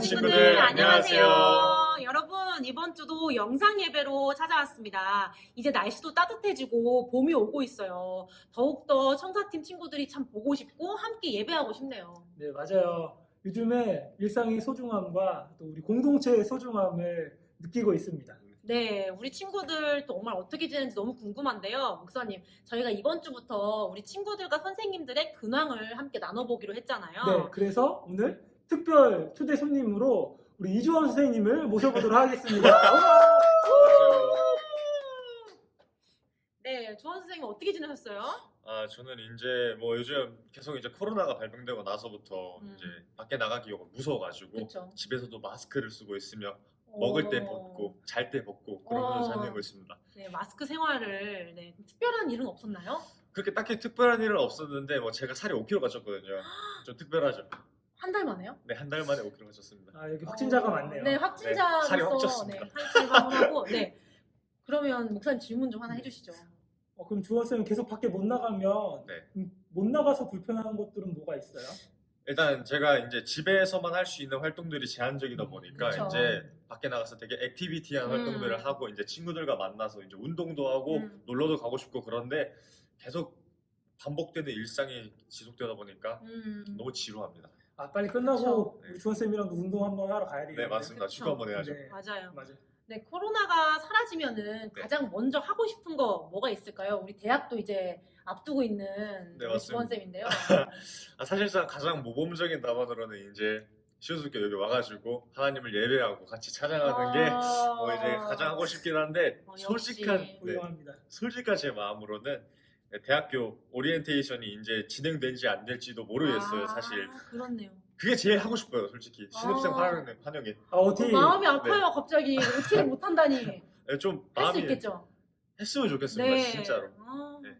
친구들, 안녕하세요. 여러분 이번 주도 영상 예배로 찾아왔습니다. 이제 날씨도 따뜻해지고 봄이 오고 있어요. 더욱더 청사팀 친구들이 참 보고 싶고 함께 예배하고 싶네요. 네, 맞아요. 요즘에 일상의 소중함과 또 우리 공동체의 소중함을 느끼고 있습니다. 네, 우리 친구들 또 정말 어떻게 지내는지 너무 궁금한데요. 목사님, 저희가 이번 주부터 우리 친구들과 선생님들의 근황을 함께 나눠보기로 했잖아요. 네, 그래서 오늘 특별 초대 손님으로 우리 이주원 선생님을 모셔보도록 하겠습니다. 네, 조원 선생님 어떻게 지내셨어요? 아 저는 이제 뭐 요즘 계속 이제 코로나가 발병되고 나서부터 음. 이제 밖에 나가기가 무서워가지고 그렇죠. 집에서도 마스크를 쓰고 있으며 먹을 때 벗고 잘 때 벗고 그러면서 어. 지내고 있습니다. 네, 마스크 생활을 네, 특별한 일은 없었나요? 그렇게 딱히 특별한 일은 없었는데 뭐 제가 살이 5kg 가졌거든요. 좀 특별하죠. 한 달 만에요? 네 한 달 만에 5kg 가졌습니다. 아, 여기 확진자가 많네요. 네, 확진자로서 살이 확 네, 쪘습니다. 하고 네. 그러면 목사님 질문 좀 하나 해주시죠. 어, 그럼 주원 쌤 계속 밖에 못 나가면 네. 음, 못 나가서 불편한 것들은 뭐가 있어요? 일단 제가 이제 집에서만 할 수 있는 활동들이 제한적이다 보니까 그쵸. 이제 밖에 나가서 되게 액티비티한 음. 활동들을 하고 이제 친구들과 만나서 이제 운동도 하고 음. 놀러도 가고 싶고 그런데 계속 반복되는 일상이 지속되다 보니까 음, 너무 지루합니다. 아, 빨리 끝나고 그쵸. 우리 주원 쌤이랑도 운동 한번 하러 가야 되겠네. 네 맞습니다. 그쵸. 축구 한번 해야죠. 네, 맞아요. 맞아요. 네, 코로나가 사라지면은 네. 가장 먼저 하고 싶은 거 뭐가 있을까요? 우리 대학도 이제 앞두고 있는 네, 맞습니다. 지원쌤인데요. 아, 사실상 가장 모범적인 답안으로는 이제 시우스께 여기 와가지고 하나님을 예배하고 같이 찬양하는 게 뭐 이제 가장 하고 싶긴 한데 어, 역시. 솔직한 네, 훌륭합니다. 솔직한 제 마음으로는 대학교 오리엔테이션이 이제 진행된지 안 될지도 모르겠어요 아, 사실 그렇네요. 그게 제일 하고 싶어요 솔직히 신입생 아. 환영, 환영회 아, 어떻게 마음이 아파요 갑자기 어떻게 못한다니 네, 좀 할 수 마음이 있겠죠? 했으면 좋겠습니다 진짜로 아, 네.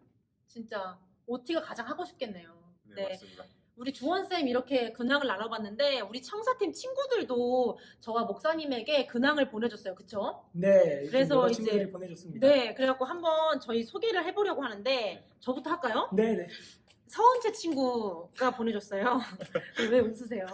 진짜 OT가 가장 하고 싶겠네요. 네, 네. 맞습니다 우리 주원쌤 이렇게 근황을 나눠봤는데 우리 청사팀 친구들도 저와 목사님에게 근황을 보내줬어요. 그쵸? 네, 그래서 이제- 친구들이 보내줬습니다. 네, 그래갖고 한번 저희 소개를 해보려고 하는데 저부터 할까요? 네, 네. 서은채 친구가 보내줬어요. 왜 웃으세요?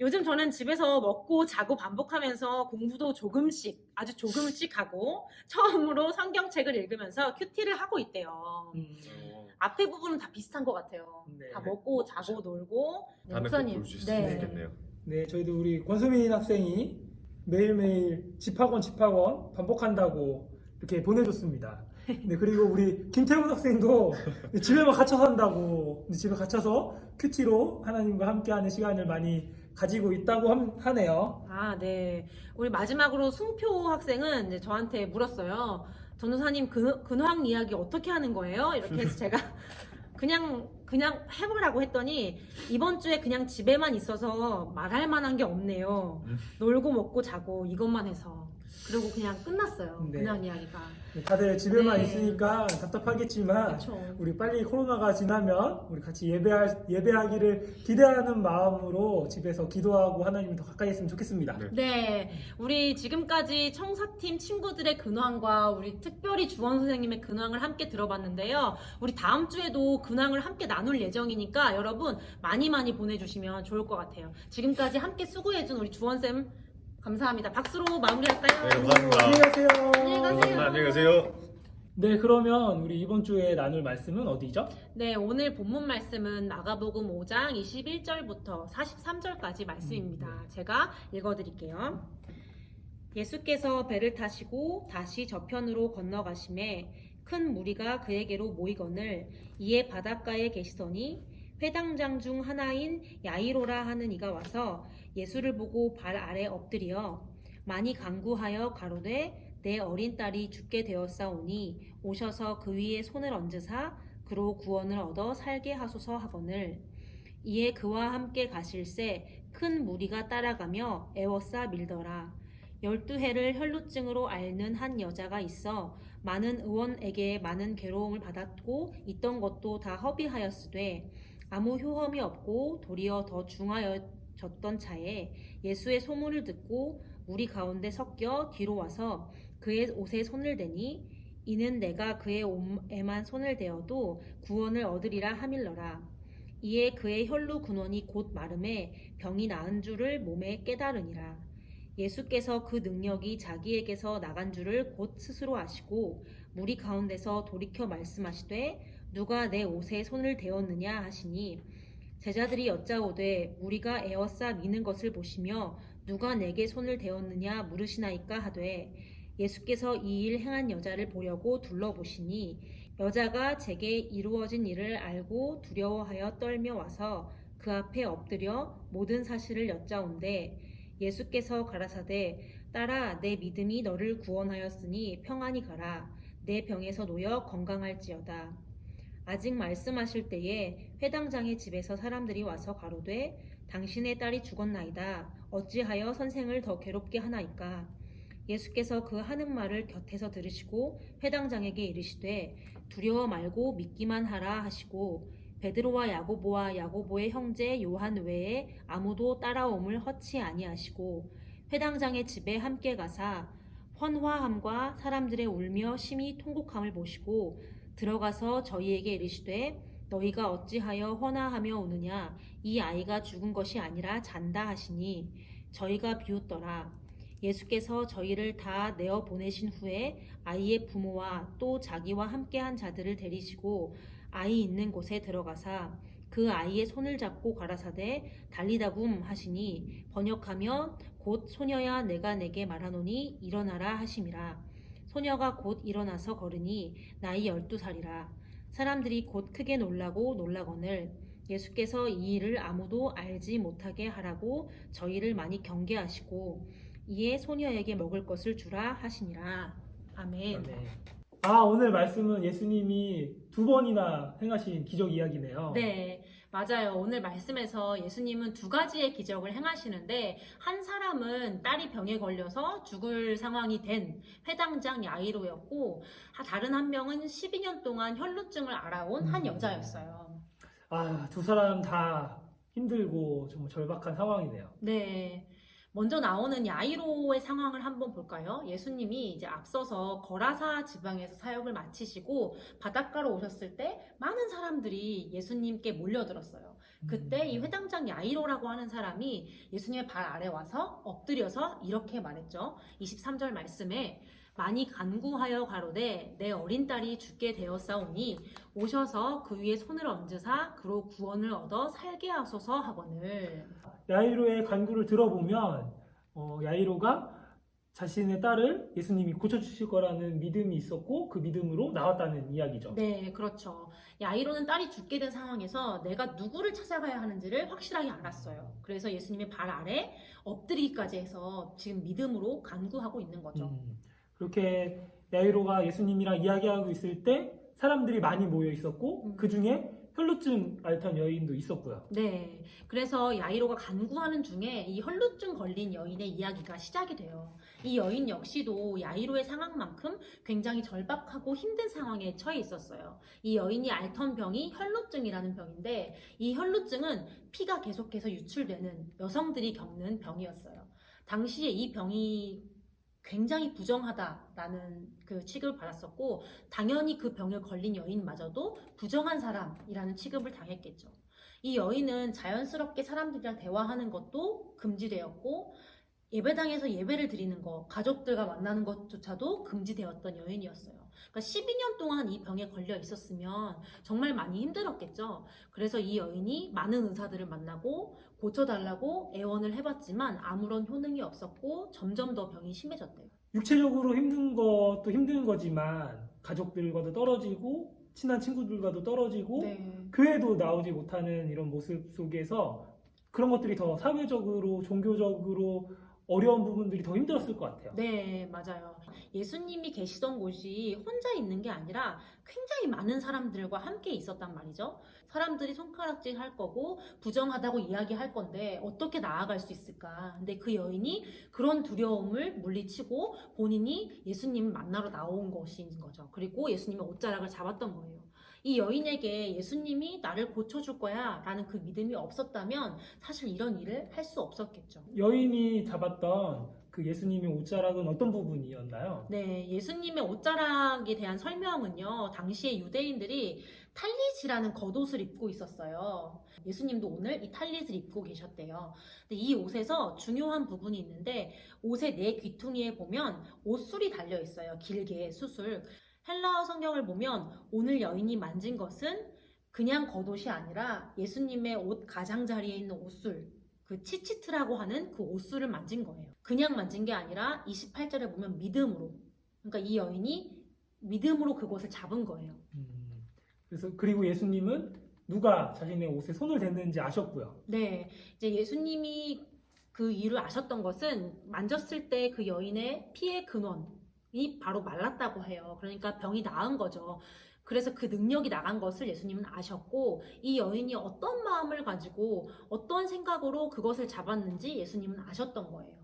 요즘 저는 집에서 먹고 자고 반복하면서 공부도 조금씩, 아주 조금씩 하고 처음으로 성경책을 읽으면서 큐티를 하고 있대요. 음, 어, 앞에 부분은 다 비슷한 것 같아요. 네. 다 먹고 자고 놀고. 네, 다음에 꼭 목사님. 볼수 있으면 네. 좋겠네요 네, 저희도 우리 권수민 학생이 매일매일 집학원 집학원 반복한다고 이렇게 보내줬습니다. 네, 그리고 우리 김태훈 학생도 집에만 갇혀 산다고 집에 갇혀서 큐티로 하나님과 함께하는 시간을 많이 가지고 있다고 함- 하네요. 아, 네. 우리 마지막으로 승표 학생은 이제 저한테 물었어요. 전도사님 근, 근황 이야기 어떻게 하는 거예요? 이렇게 해서 제가 그냥 그냥 해보라고 했더니 이번 주에 그냥 집에만 있어서 말할 만한 게 없네요. 음. 놀고 먹고 자고 이것만 해서 그리고 그냥 끝났어요. 네. 근황 이야기가. 네, 다들 집에만 네. 있으니까 답답하겠지만 그렇죠. 우리 빨리 코로나가 지나면 우리 같이 예배할, 예배하기를 기대하는 마음으로 집에서 기도하고 하나님을 더 가까이 했으면 좋겠습니다. 네. 네, 우리 지금까지 청사팀 친구들의 근황과 우리 특별히 주원 선생님의 근황을 함께 들어봤는데요. 우리 다음 주에도 근황을 함께 나눌 예정이니까 여러분 많이 많이 보내주시면 좋을 것 같아요. 지금까지 함께 수고해준 우리 주원쌤 감사합니다. 박수로 마무리할까요? 네, 감사합니다. 안녕히 가세요. 안녕히 가세요. 감사합니다 안녕히 가세요 네, 그러면 우리 이번 주에 나눌 말씀은 어디죠? 네, 오늘 본문 말씀은 마가복음 5장 21절부터 43절까지 말씀입니다. 제가 읽어드릴게요. 예수께서 배를 타시고 다시 저편으로 건너가심에 큰 무리가 그에게로 모이거늘 이에 바닷가에 계시더니 회당장 중 하나인 야이로라 하는 이가 와서 예수를 보고 발 아래 엎드려 많이 간구하여 가로되 내 어린 딸이 죽게 되었사오니 오셔서 그 위에 손을 얹으사 그로 구원을 얻어 살게 하소서 하거늘. 이에 그와 함께 가실새 큰 무리가 따라가며 애워싸 밀더라. 열두 해를 혈루증으로 앓는 한 여자가 있어 많은 의원에게 많은 괴로움을 받았고 있던 것도 다 허비하였으되 아무 효험이 없고 도리어 더 중하여 졌던 차에 예수의 소문을 듣고 무리 가운데 섞여 뒤로 와서 그의 옷에 손을 대니 이는 내가 그의 옷에만 손을 대어도 구원을 얻으리라 하밀러라. 이에 그의 혈루 근원이 곧 마름에 병이 나은 줄을 몸에 깨달으니라. 예수께서 그 능력이 자기에게서 나간 줄을 곧 스스로 아시고 무리 가운데서 돌이켜 말씀하시되 누가 내 옷에 손을 대었느냐 하시니 제자들이 여짜오되 우리가 에워싸 미는 것을 보시며 누가 내게 손을 대었느냐 물으시나이까 하되 예수께서 이 일 행한 여자를 보려고 둘러보시니 여자가 제게 이루어진 일을 알고 두려워하여 떨며 와서 그 앞에 엎드려 모든 사실을 여짜온데 예수께서 가라사대 딸아 내 믿음이 너를 구원하였으니 평안히 가라. 내 병에서 놓여 건강할지어다. 아직 말씀하실 때에 회당장의 집에서 사람들이 와서 가로되 당신의 딸이 죽었나이다. 어찌하여 선생을 더 괴롭게 하나이까? 예수께서 그 하는 말을 곁에서 들으시고 회당장에게 이르시되 두려워 말고 믿기만 하라 하시고 베드로와 야고보와 야고보의 형제 요한 외에 아무도 따라옴을 허치 아니하시고 회당장의 집에 함께 가사 헌화함과 사람들의 울며 심히 통곡함을 보시고 들어가서 저희에게 이르시되 너희가 어찌하여 헌화하며 우느냐? 이 아이가 죽은 것이 아니라 잔다 하시니 저희가 비웃더라. 예수께서 저희를 다 내어 보내신 후에 아이의 부모와 또 자기와 함께한 자들을 데리시고 아이 있는 곳에 들어가사 그 아이의 손을 잡고 가라사대 달리다붐 하시니 번역하며 곧 소녀야 내가 내게 말하노니 일어나라 하심이라. 소녀가 곧 일어나서 걸으니 나이 열두 살이라 사람들이 곧 크게 놀라고 놀라거늘 예수께서 이 일을 아무도 알지 못하게 하라고 저희를 많이 경계하시고 이에 소녀에게 먹을 것을 주라 하시니라 아멘. 네. 아 오늘 말씀은 예수님이 두 번이나 행하신 기적 이야기네요. 네, 맞아요. 오늘 말씀에서 예수님은 두 가지의 기적을 행하시는데, 한 사람은 딸이 병에 걸려서 죽을 상황이 된 회당장 야이로였고, 하- 다른 한 명은 12년 동안 혈루증을 알아온 한 음. 여자였어요. 아 두 사람 다 힘들고 정말 절박한 상황이네요. 네. 먼저 나오는 야이로의 상황을 한번 볼까요? 예수님이 이제 앞서서 거라사 지방에서 사역을 마치시고 바닷가로 오셨을 때 많은 사람들이 예수님께 몰려들었어요. 그때 이 회당장 야이로라고 하는 사람이 예수님의 발 아래 와서 엎드려서 이렇게 말했죠. 23절 말씀에 많이 간구하여 가로되 내 어린 딸이 죽게 되었사오니 오셔서 그 위에 손을 얹으사 그로 구원을 얻어 살게 하소서 하거늘. 야이로의 간구를 들어보면 어, 야이로가 자신의 딸을 예수님이 고쳐주실 거라는 믿음이 있었고 그 믿음으로 나왔다는 이야기죠. 네, 그렇죠. 야이로는 딸이 죽게 된 상황에서 내가 누구를 찾아가야 하는지를 확실하게 알았어요. 그래서 예수님의 발 아래 엎드리기까지 해서 지금 믿음으로 간구하고 있는 거죠. 음, 그렇게 야이로가 예수님이랑 이야기하고 있을 때 사람들이 많이 모여 있었고 음. 그 중에 혈루증 앓던 여인도 있었고요. 네. 그래서 야이로가 간구하는 중에 이 혈루증 걸린 여인의 이야기가 시작이 돼요. 이 여인 역시도 야이로의 상황만큼 굉장히 절박하고 힘든 상황에 처해 있었어요. 이 여인이 앓던 병이 혈루증이라는 병인데 이 혈루증은 피가 계속해서 유출되는 여성들이 겪는 병이었어요. 당시에 이 병이 굉장히 부정하다라는 그 취급을 받았었고 당연히 그 병에 걸린 여인마저도 부정한 사람이라는 취급을 당했겠죠. 이 여인은 자연스럽게 사람들이랑 대화하는 것도 금지되었고 예배당에서 예배를 드리는 것, 가족들과 만나는 것조차도 금지되었던 여인이었어요. 그러니까 12년 동안 이 병에 걸려 있었으면 정말 많이 힘들었겠죠. 그래서 이 여인이 많은 의사들을 만나고 고쳐달라고 애원을 해봤지만 아무런 효능이 없었고 점점 더 병이 심해졌대요. 육체적으로 힘든 것도 힘든 거지만 가족들과도 떨어지고 친한 친구들과도 떨어지고 네. 교회도 나오지 못하는 이런 모습 속에서 그런 것들이 더 사회적으로 종교적으로 어려운 부분들이 더 힘들었을 것 같아요. 네, 맞아요. 예수님이 계시던 곳이 혼자 있는 게 아니라 굉장히 많은 사람들과 함께 있었단 말이죠. 사람들이 손가락질 할 거고 부정하다고 이야기할 건데 어떻게 나아갈 수 있을까? 근데 그 여인이 그런 두려움을 물리치고 본인이 예수님을 만나러 나온 것인 거죠. 그리고 예수님의 옷자락을 잡았던 거예요. 이 여인에게 예수님이 나를 고쳐줄 거야 라는 그 믿음이 없었다면 사실 이런 일을 할 수 없었겠죠. 여인이 잡았던 그 예수님의 옷자락은 어떤 부분이었나요? 네, 예수님의 옷자락에 대한 설명은요, 당시에 유대인들이 탈릿이라는 겉옷을 입고 있었어요. 예수님도 오늘 이 탈릿을 입고 계셨대요. 근데 이 옷에서 중요한 부분이 있는데, 옷의 네 귀퉁이에 보면 옷술이 달려 있어요. 길게 수술. 헬라어 성경을 보면 오늘 여인이 만진 것은 그냥 겉옷이 아니라 예수님의 옷 가장자리에 있는 옷술, 그 치치트라고 하는 그 옷술을 만진 거예요. 그냥 만진 게 아니라 28절에 보면 믿음으로. 그러니까 이 여인이 믿음으로 그곳을 잡은 거예요. 음, 그래서 그리고 예수님은 누가 자신의 옷에 손을 댔는지 아셨고요. 네. 이제 예수님이 그 이유를 아셨던 것은 만졌을 때 그 여인의 피의 근원 이 바로 말랐다고 해요. 그러니까 병이 나은 거죠. 그래서 그 능력이 나간 것을 예수님은 아셨고 이 여인이 어떤 마음을 가지고 어떤 생각으로 그것을 잡았는지 예수님은 아셨던 거예요.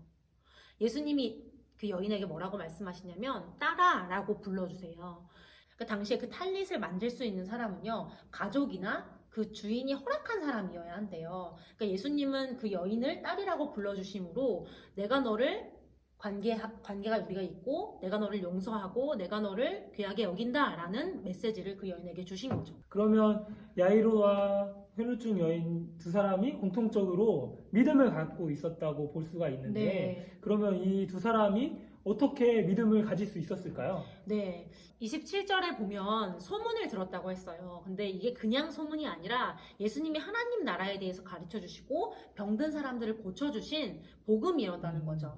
예수님이 그 여인에게 뭐라고 말씀하시냐면 따라라고 불러주세요. 그 당시에 그 탈릿을 만들 수 있는 사람은요 가족이나 그 주인이 허락한 사람이어야 한대요. 그러니까 예수님은 그 여인을 딸이라고 불러주심으로 내가 너를 관계 관계가 우리가 있고 내가 너를 용서하고 내가 너를 귀하게 여긴다라는 메시지를 그 여인에게 주신 거죠. 그러면 야이로와 혈루증 여인 두 사람이 공통적으로 믿음을 갖고 있었다고 볼 수가 있는데 네. 그러면 이 두 사람이 어떻게 믿음을 가질 수 있었을까요? 네. 27절에 보면 소문을 들었다고 했어요. 근데 이게 그냥 소문이 아니라 예수님이 하나님 나라에 대해서 가르쳐 주시고 병든 사람들을 고쳐 주신 복음이었다는 거죠.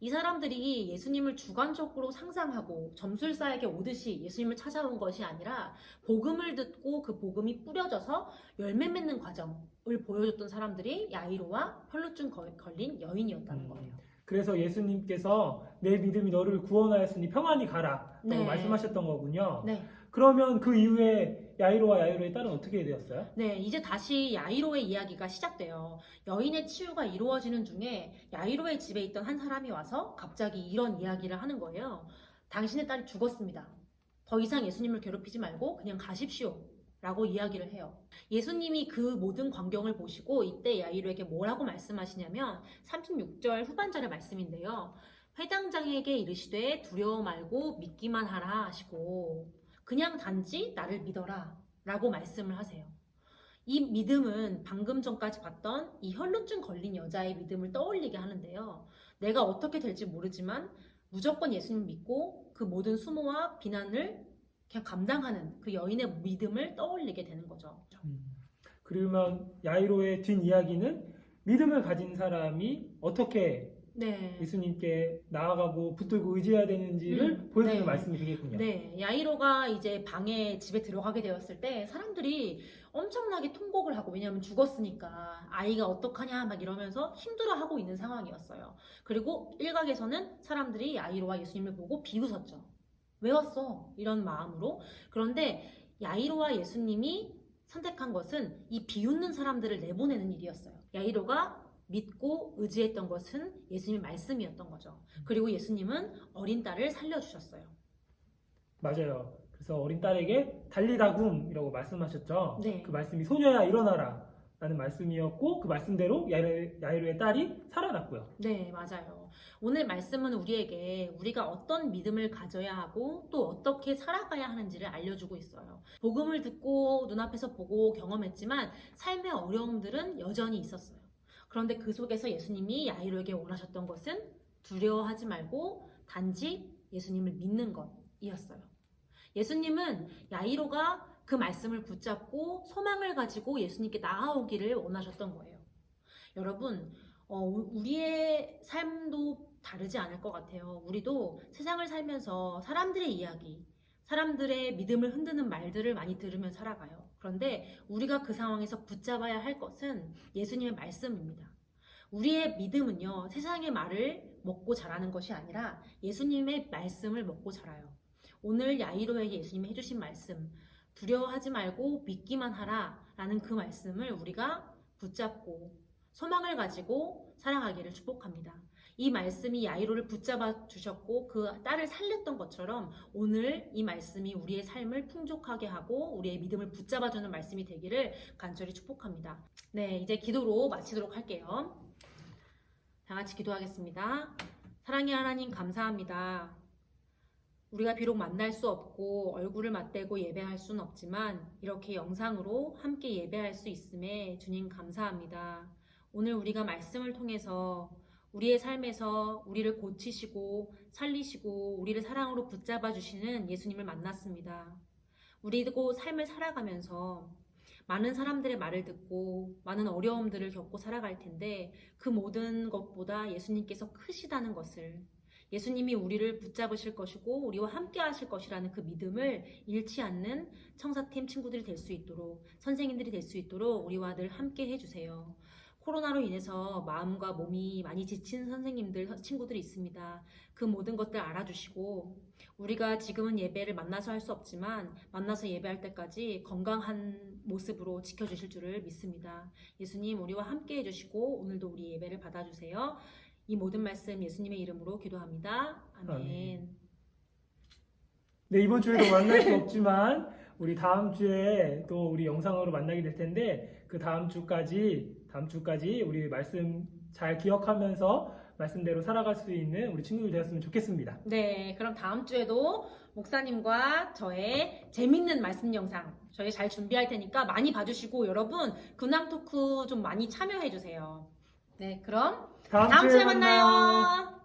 이 사람들이 예수님을 주관적으로 상상하고 점술사에게 오듯이 예수님을 찾아온 것이 아니라 복음을 듣고 그 복음이 뿌려져서 열매 맺는 과정을 보여줬던 사람들이 야이로와 혈루증 걸- 걸린 여인이었다는 음. 거예요. 그래서 예수님께서 내 믿음이 너를 구원하였으니 평안히 가라 라고 네. 말씀하셨던 거군요. 네. 그러면 그 이후에 야이로와 야이로의 딸은 어떻게 되었어요? 네, 이제 다시 야이로의 이야기가 시작돼요. 여인의 치유가 이루어지는 중에 야이로의 집에 있던 한 사람이 와서 갑자기 이런 이야기를 하는 거예요. 당신의 딸이 죽었습니다. 더 이상 예수님을 괴롭히지 말고 그냥 가십시오. 라고 이야기를 해요. 예수님이 그 모든 광경을 보시고 이때 야이로에게 뭐라고 말씀하시냐면 36절 후반절의 말씀인데요. 회당장에게 이르시되 두려워 말고 믿기만 하라 하시고 그냥 단지 나를 믿어라 라고 말씀을 하세요. 이 믿음은 방금 전까지 봤던 이 혈루증 걸린 여자의 믿음을 떠올리게 하는데요. 내가 어떻게 될지 모르지만 무조건 예수님 믿고 그 모든 수모와 비난을 그냥 감당하는 그 여인의 믿음을 떠올리게 되는 거죠. 음, 그러면 야이로의 뒷 이야기는 믿음을 가진 사람이 어떻게 네. 예수님께 나아가고 붙들고 의지해야 되는지를 음, 보여주는 네. 말씀이 되겠군요. 네, 야이로가 이제 방에 집에 들어가게 되었을 때 사람들이 엄청나게 통곡을 하고 왜냐하면 죽었으니까 아이가 어떡하냐 막 이러면서 힘들어하고 있는 상황이었어요. 그리고 일각에서는 사람들이 야이로와 예수님을 보고 비웃었죠. 왜 왔어? 이런 마음으로. 그런데 야이로와 예수님이 선택한 것은 이 비웃는 사람들을 내보내는 일이었어요. 야이로가 믿고 의지했던 것은 예수님의 말씀이었던 거죠. 그리고 예수님은 어린 딸을 살려주셨어요. 맞아요. 그래서 어린 딸에게 달리다굼이라고 말씀하셨죠. 네. 그 말씀이 소녀야 일어나라 라는 말씀이었고 그 말씀대로 야이로, 야이로 의 딸이 살아났고요. 네, 맞아요. 오늘 말씀은 우리에게 우리가 어떤 믿음을 가져야 하고 또 어떻게 살아가야 하는지를 알려주고 있어요. 복음을 듣고 눈앞에서 보고 경험했지만 삶의 어려움들은 여전히 있었어요. 그런데 그 속에서 예수님이 야이로에게 원하셨던 것은 두려워하지 말고 단지 예수님을 믿는 것이었어요. 예수님은 야이로가 그 말씀을 붙잡고 소망을 가지고 예수님께 나아오기를 원하셨던 거예요. 여러분, 어, 우- 우리의 삶도 다르지 않을 것 같아요. 우리도 세상을 살면서 사람들의 이야기, 사람들의 믿음을 흔드는 말들을 많이 들으며 살아가요. 그런데 우리가 그 상황에서 붙잡아야 할 것은 예수님의 말씀입니다. 우리의 믿음은요, 세상의 말을 먹고 자라는 것이 아니라 예수님의 말씀을 먹고 자라요. 오늘 야이로에게 예수님이 해주신 말씀, 두려워하지 말고 믿기만 하라 라는 그 말씀을 우리가 붙잡고 소망을 가지고 살아가기를 축복합니다. 이 말씀이 야이로를 붙잡아 주셨고 그 딸을 살렸던 것처럼 오늘 이 말씀이 우리의 삶을 풍족하게 하고 우리의 믿음을 붙잡아 주는 말씀이 되기를 간절히 축복합니다. 네, 이제 기도로 마치도록 할게요. 다 같이 기도하겠습니다. 사랑의 하나님 감사합니다. 우리가 비록 만날 수 없고 얼굴을 맞대고 예배할 수는 없지만 이렇게 영상으로 함께 예배할 수 있음에 주님 감사합니다. 오늘 우리가 말씀을 통해서 우리의 삶에서 우리를 고치시고 살리시고 우리를 사랑으로 붙잡아 주시는 예수님을 만났습니다. 우리도 삶을 살아가면서 많은 사람들의 말을 듣고 많은 어려움들을 겪고 살아갈 텐데 그 모든 것보다 예수님께서 크시다는 것을 예수님이 우리를 붙잡으실 것이고 우리와 함께 하실 것이라는 그 믿음을 잃지 않는 청사팀 친구들이 될 수 있도록 선생님들이 될 수 있도록 우리와 늘 함께 해주세요. 코로나로 인해서 마음과 몸이 많이 지친 선생님들, 친구들이 있습니다. 그 모든 것들 알아주시고 우리가 지금은 예배를 만나서 할 수 없지만 만나서 예배할 때까지 건강한 모습으로 지켜주실 줄을 믿습니다. 예수님 우리와 함께 해주시고 오늘도 우리 예배를 받아주세요. 이 모든 말씀 예수님의 이름으로 기도합니다. 아멘. 아멘. 네, 이번 주에도 만날 수 없지만 우리 다음 주에 또 우리 영상으로 만나게 될 텐데 그 다음 주까지 다음 주까지 우리 말씀 잘 기억하면서 말씀대로 살아갈 수 있는 우리 친구들 되었으면 좋겠습니다. 네, 그럼 다음 주에도 목사님과 저의 재밌는 말씀 영상 저희 잘 준비할 테니까 많이 봐주시고 여러분 근황 토크 좀 많이 참여해 주세요. 네, 그럼 다음, 다음 주에 만나요.